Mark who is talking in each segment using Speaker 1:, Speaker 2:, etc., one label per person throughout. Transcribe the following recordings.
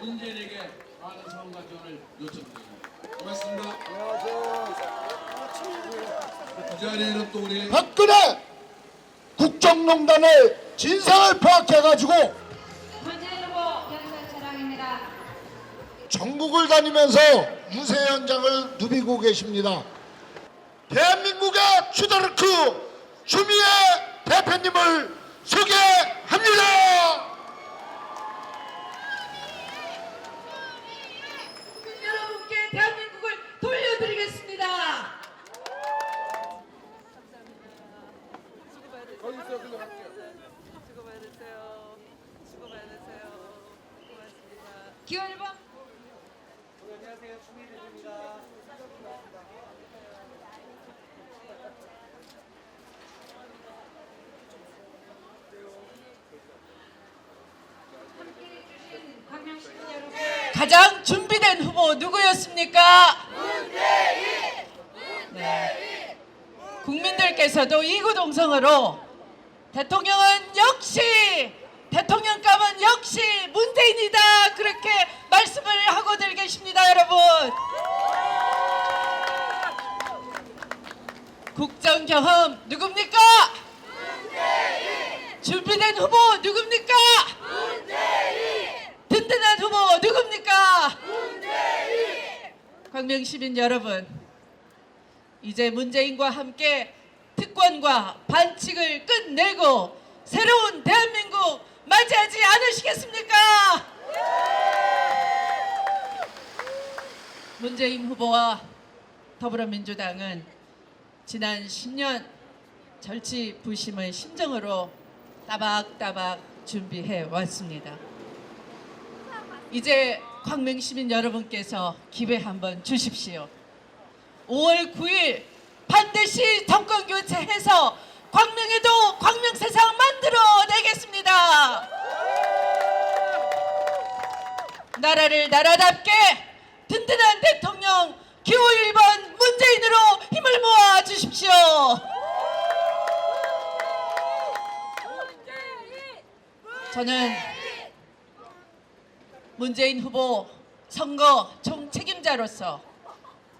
Speaker 1: 문재인에게 많은 성과 지원을 요청드립니다. 고맙습니다. 이 자리에는 또 우리
Speaker 2: 박근혜 국정농단의 진상을 파악해가지고. 전국을 다니면서 유세 현장을 누비고 계십니다. 대한민국의 추다르크 주미애 대표님을 소개합니다.
Speaker 3: 여러분께 대한민국을 돌려드리겠습니다.
Speaker 4: 수고 많으세요. 수고 많으세요. 고맙습니다.
Speaker 5: 기호 1번
Speaker 4: 안녕하세요.
Speaker 5: 여러분
Speaker 3: 가장 준비된 후보 누구였습니까? 네. 국민들께서도 이구동성으로 대통령은 역시 대통령감은 역시 문재인이다 그렇게 말씀을 하고들 계십니다 여러분 국정 경험 누굽니까? 준비된 후보 누굽니까? 든든한 후보 누굽니까? 광명 시민 여러분, 이제 문재인과 함께 특권과 반칙을 끝내고 새로운 대한민국 맞이하지 않으시겠습니까? 문재인 후보와 더불어민주당은 지난 10년 절치 부심의 심정으로 따박따박 준비해 왔습니다. 이제 광명 시민 여러분께서 기회 한번 주십시오. 5월 9일 반드시 정권 교체해서 광명에도 광명 세상 만들어 내겠습니다. 나라를 나라답게 든든한 대통령 기호 1번 문재인으로 힘을 모아 주십시오. 저는 문재인 후보 선거 총 책임자로서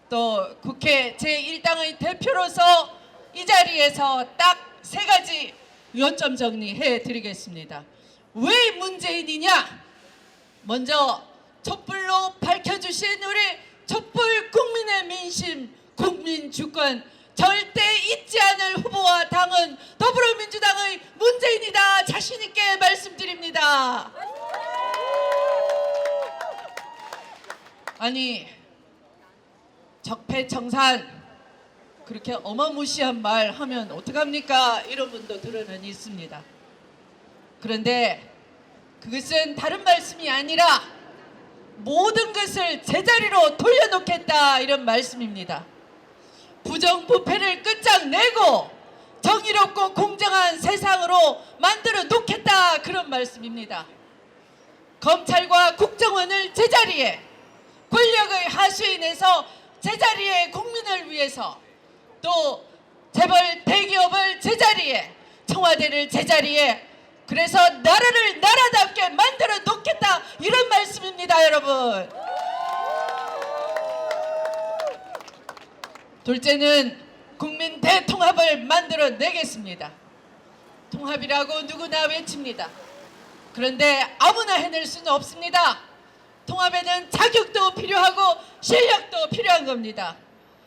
Speaker 3: 또 국회 제1당의 대표로서 이 자리에서 딱 세 가지 요점 정리해 드리겠습니다. 왜 문재인이냐? 먼저 촛불로 밝혀주신 우리 촛불 국민의 민심, 국민 주권 절대 잊지 않을 후보와 당은 더불어민주당의 문재인이다 자신 있게 말씀드립니다. 아니 적폐청산 그렇게 어마무시한 말 하면 어떡합니까? 이런 분도 들어는 있습니다. 그런데 그것은 다른 말씀이 아니라 모든 것을 제자리로 돌려놓겠다 이런 말씀입니다. 부정부패를 끝장내고 정의롭고 공정한 세상으로 만들어 놓겠다 그런 말씀입니다. 검찰과 국정원을 제자리에 권력의 하수인에서 제자리에 국민을 위해서 또 재벌 대기업을 제자리에 청와대를 제자리에 그래서 나라를 나라답게 만들어 놓겠다 이런 말씀입니다 여러분. 둘째는 국민 대통합을 만들어 내겠습니다. 통합이라고 누구나 외칩니다. 그런데 아무나 해낼 수는 없습니다. 통합에는 자격도 필요하고 실력도 필요한 겁니다.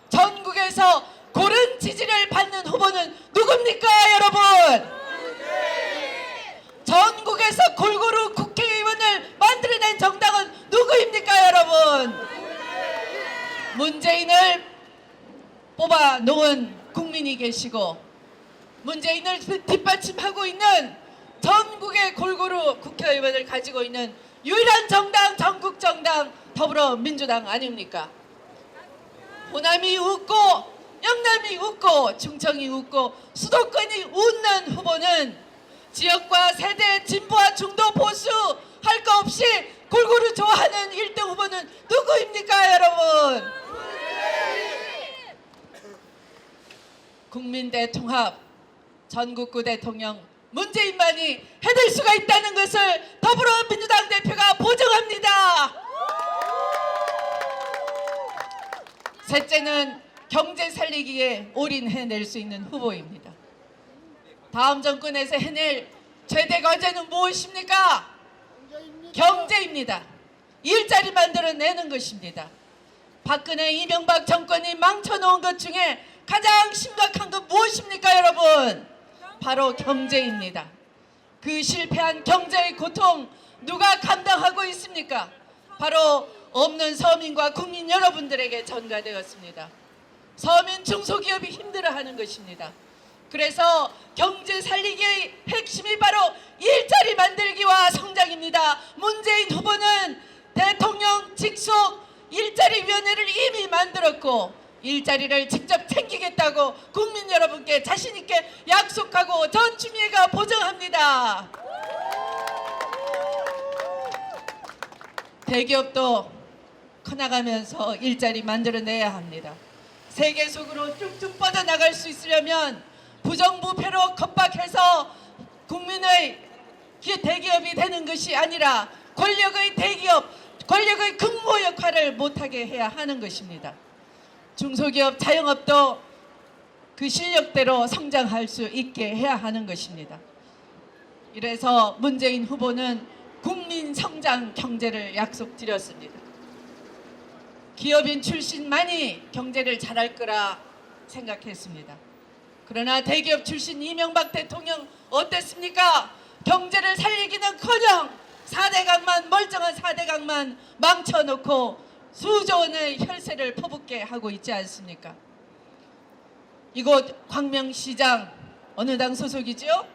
Speaker 3: 전국에서 고른 지지를 받는 후보는 누굽니까, 여러분? 전국에서 골고루 국회의원을 만들어낸 정당은 누구입니까, 여러분? 문재인을 뽑아 놓은 국민이 계시고 문재인을 뒷받침하고 있는 전국의 골고루 국회의원을 가지고 있는 유일한 정당 전국 정당 더불어민주당 아닙니까? 호남이 웃고 영남이 웃고 충청이 웃고 수도권이 웃는 후보는 지역과 세대 진보와 중도 보수 할 거 없이 골고루 좋아하는 1등 후보는 누구입니까 여러분? 국민대 통합 전국구 대통령 문재인만이 해낼 수가 있다는 것을 더불어민주당 대표가 보증합니다. 셋째는 경제 살리기에 올인해낼 수 있는 후보입니다. 다음 정권에서 해낼 최대 과제는 무엇입니까? 경제입니다. 일자리 만들어내는 것입니다. 박근혜 이명박 정권이 망쳐놓은 것 중에 가장 심각한 건 무엇입니까 여러분? 바로 경제입니다. 그 실패한 경제의 고통 누가 감당하고 있습니까? 바로 없는 서민과 국민 여러분들에게 전가되었습니다. 서민 중소기업이 힘들어하는 것입니다. 그래서 경제 살리기의 핵심이 바로 일자리 만들기와 성장입니다. 문재인 후보는 대통령 직속 일자리위원회를 이미 만들었고 일자리를 직접 챙기겠다고 국민 여러분께 자신 있게 약속하고 전 주민회가 보증합니다. 대기업도 커나가면서 일자리 만들어내야 합니다. 세계 속으로 쭉쭉 뻗어나갈 수 있으려면 부정부패로 겁박해서 국민의 기- 대기업이 되는 것이 아니라 권력의 대기업, 권력의 근무 역할을 못하게 해야 하는 것입니다. 중소기업, 자영업도 그 실력대로 성장할 수 있게 해야 하는 것입니다. 이래서 문재인 후보는 국민 성장 경제를 약속드렸습니다. 기업인 출신만이 경제를 잘할 거라 생각했습니다. 그러나 대기업 출신 이명박 대통령 어땠습니까? 경제를 살리기는커녕 4대강만 멀쩡한 4대강만 망쳐놓고 수조 원의 혈세를 퍼붓게 하고 있지 않습니까? 이곳 광명시장 어느 당 소속이죠?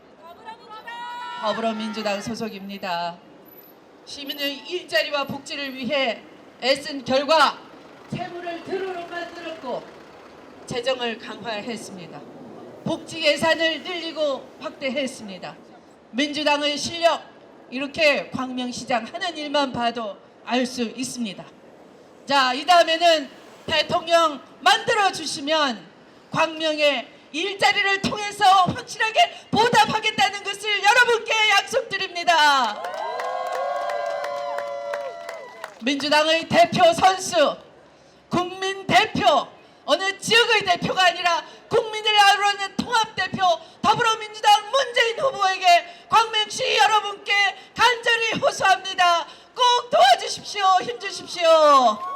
Speaker 3: 더불어민주당 소속입니다. 시민의 일자리와 복지를 위해 애쓴 결과 세무를 드루로 만들었고 재정을 강화했습니다. 복지 예산을 늘리고 확대했습니다. 민주당의 실력 이렇게 광명시장 하는 일만 봐도 알 수 있습니다. 자, 이 다음에는 대통령 만들어 주시면 광명의 일자리를 통해서 확실하게 보답하겠다는 것을 여러분께 약속드립니다. 민주당의 대표 선수, 국민 대표, 어느 지역의 대표가 아니라 국민을 아우르는 통합 대표 더불어민주당 문재인 후보에게 광명시 여러분께 간절히 호소합니다. 꼭 도와주십시오. 힘주십시오.